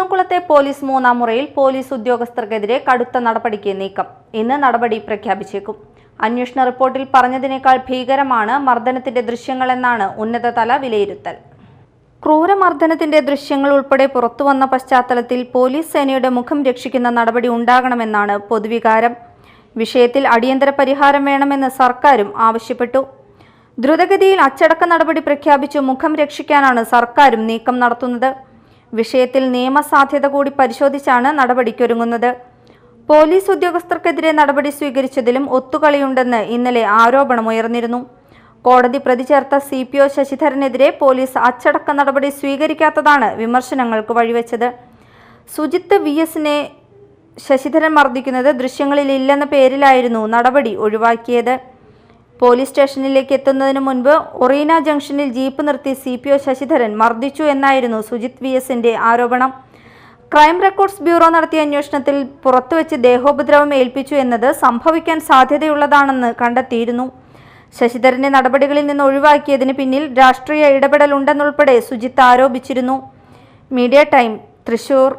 കുന്നംകുളത്തെ police മൂന്നാം മുറയിൽ police ഉദ്യോഗസ്ഥർക്കെതിരെ കടുത്ത നടപടിക്ക് നീക്കം. ഇന്ന് നടപടി പ്രഖ്യാപിച്ചേക്കും. അന്വേഷണ റിപ്പോർട്ടിൽ പറഞ്ഞതിനേക്കാൾ ഭീകരമാണ് മർദ്ദനത്തിന്റെ ദൃശ്യങ്ങളെന്നാണ് ഉന്നതതല വിലയിരുത്തൽ. ക്രൂരമർദ്ദനത്തിന്റെ ദൃശ്യങ്ങൾ ഉൾപ്പെടെ പുറത്തുവന്ന പശ്ചാത്തലത്തിൽ പോലീസ് സേനയുടെ മുഖം രക്ഷിക്കുന്ന നടപടി ഉണ്ടാകണമെന്നാണ് പൊതുവികാരം. വിഷയത്തിൽ അടിയന്തര പരിഹാരം വേണമെന്ന് സർക്കാരും ആവശ്യപ്പെട്ടു. ദ്രുതഗതിയിൽ അച്ചടക്ക നടപടി പ്രഖ്യാപിച്ച് മുഖം രക്ഷിക്കാനാണ് സർക്കാരും നീക്കം നടത്തുന്നത്. വിഷയത്തിൽ നിയമസാധ്യത കൂടി പരിശോധിച്ചാണ് നടപടിക്കൊരുങ്ങുന്നത്. പോലീസ് ഉദ്യോഗസ്ഥർക്കെതിരെ നടപടി സ്വീകരിച്ചതിലും ഒത്തുകളിയുണ്ടെന്ന് ഇന്നലെ ആരോപണമുയർന്നിരുന്നു കോടതി പ്രതി ചേർത്ത സി പി ഒ ശശിധരനെതിരെ പോലീസ് അച്ചടക്ക നടപടി സ്വീകരിക്കാത്തതാണ് വിമർശനങ്ങൾക്ക് വഴിവെച്ചത്. സുജിത്ത് വി എസിനെ ശശിധരൻ മർദ്ദിക്കുന്നത് ദൃശ്യങ്ങളിൽ ഇല്ലെന്ന പേരിലായിരുന്നു നടപടി ഒഴിവാക്കിയത്. പോലീസ് സ്റ്റേഷനിലേക്ക് എത്തുന്നതിന് മുൻപ് ഒറീന ജംഗ്ഷനിൽ ജീപ്പ് നിർത്തി സി പി ഒ ശശിധരൻ മർദ്ദിച്ചു എന്നായിരുന്നു സുജിത് വി എസിന്റെ ആരോപണം. ക്രൈം റെക്കോർഡ്സ് ബ്യൂറോ നടത്തിയ അന്വേഷണത്തിൽ പുറത്തുവച്ച് ദേഹോപദ്രവം ഏൽപ്പിച്ചു എന്നത് സംഭവിക്കാൻ സാധ്യതയുള്ളതാണെന്ന് കണ്ടെത്തിയിരുന്നു. ശശിധരന്റെ നടപടികളിൽ നിന്ന് ഒഴിവാക്കിയതിന് പിന്നിൽ രാഷ്ട്രീയ ഇടപെടലുണ്ടെന്നുൾപ്പെടെ സുജിത്ത് ആരോപിച്ചിരുന്നു. Media time Thrissur.